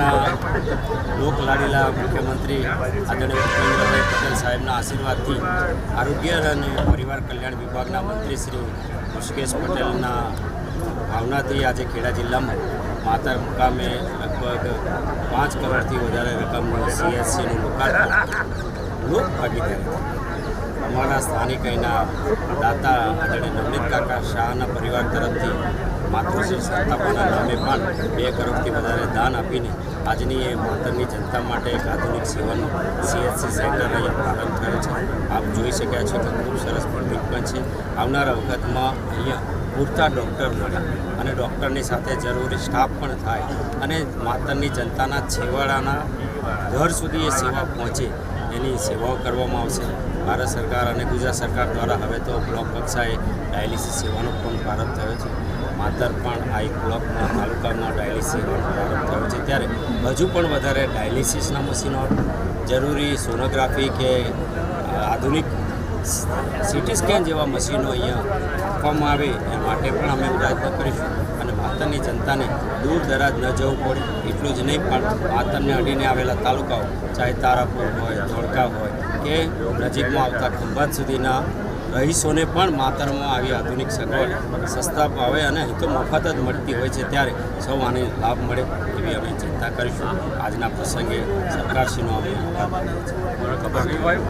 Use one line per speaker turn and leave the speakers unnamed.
આપણા લોકલાડીલા મુખ્યમંત્રી આદરણીય ભૂપેન્દ્રભાઈ પટેલ સાહેબના આશીર્વાદથી આરોગ્ય અને પરિવાર કલ્યાણ વિભાગના મંત્રી શ્રી ઋષિકેશ પટેલના ભાવનાથી આજે ખેડા જિલ્લામાં માતર મુકામે લગભગ પાંચ કરોડથી વધારે રકમનું સીએસસીનું લોકાર્પણ લોક ભાગીદારી અમારા સ્થાનિક અહીંના દાતા આદરણીય નવનીત કાકા શાહના પરિવાર તરફથી માતૃશ્રી સ્થાપના નામે પણ બે કરોડથી વધારે દાન આપીને આજની એ માતરની જનતા માટે એક આધુનિક સેવાનો સીએચસી સેન્ટર અહીંયા પ્રારંભ થયો છે આપ જોઈ શક્યા છો કે ખૂબ સરસ પણ પણ છે આવનારા વખતમાં અહીંયા પૂરતા ડૉક્ટર મળે અને ડૉક્ટરની સાથે જરૂરી સ્ટાફ પણ થાય અને માતરની જનતાના છેવાડાના ઘર સુધી એ સેવા પહોંચે. એની સેવાઓ કરવામાં આવશે. ભારત સરકાર અને ગુજરાત સરકાર દ્વારા હવે તો બ્લોક કક્ષાએ ડાયાલિસિસ સેવાનો પણ પ્રારંભ થયો છે. માતર પણ આ એક બ્લોકમાં તાલુકામાં ડાયાલિસિસ પ્રારંભ થયો છે. ત્યારે હજુ પણ વધારે ડાયાલિસિસના મશીનો જરૂરી સોનોગ્રાફી કે આધુનિક સિટી સ્કેન જેવા મશીનો અહીંયા આપવામાં આવે એ માટે પણ અમે પ્રયત્ન કરીશું. અને માતરની જનતાને દૂર દરાજ ન જવું પડે, એટલું જ નહીં, પણ માતરને અડીને આવેલા તાલુકાઓ, ચાહે તારાપુર હોય, ધોળકા હોય, કે નજીકમાં આવતા ખંભાત સુધીના રહીશોને પણ માતરમાં આવી આધુનિક સગવડ સસ્તા ભાવે અને તો મફત જ મળતી હોય છે ત્યારે સૌ આને લાભ મળે એવી અમે ચિંતા કરીશું. આજના પ્રસંગે સરકારશ્રીનો અમે આભાર માનીએ છીએ.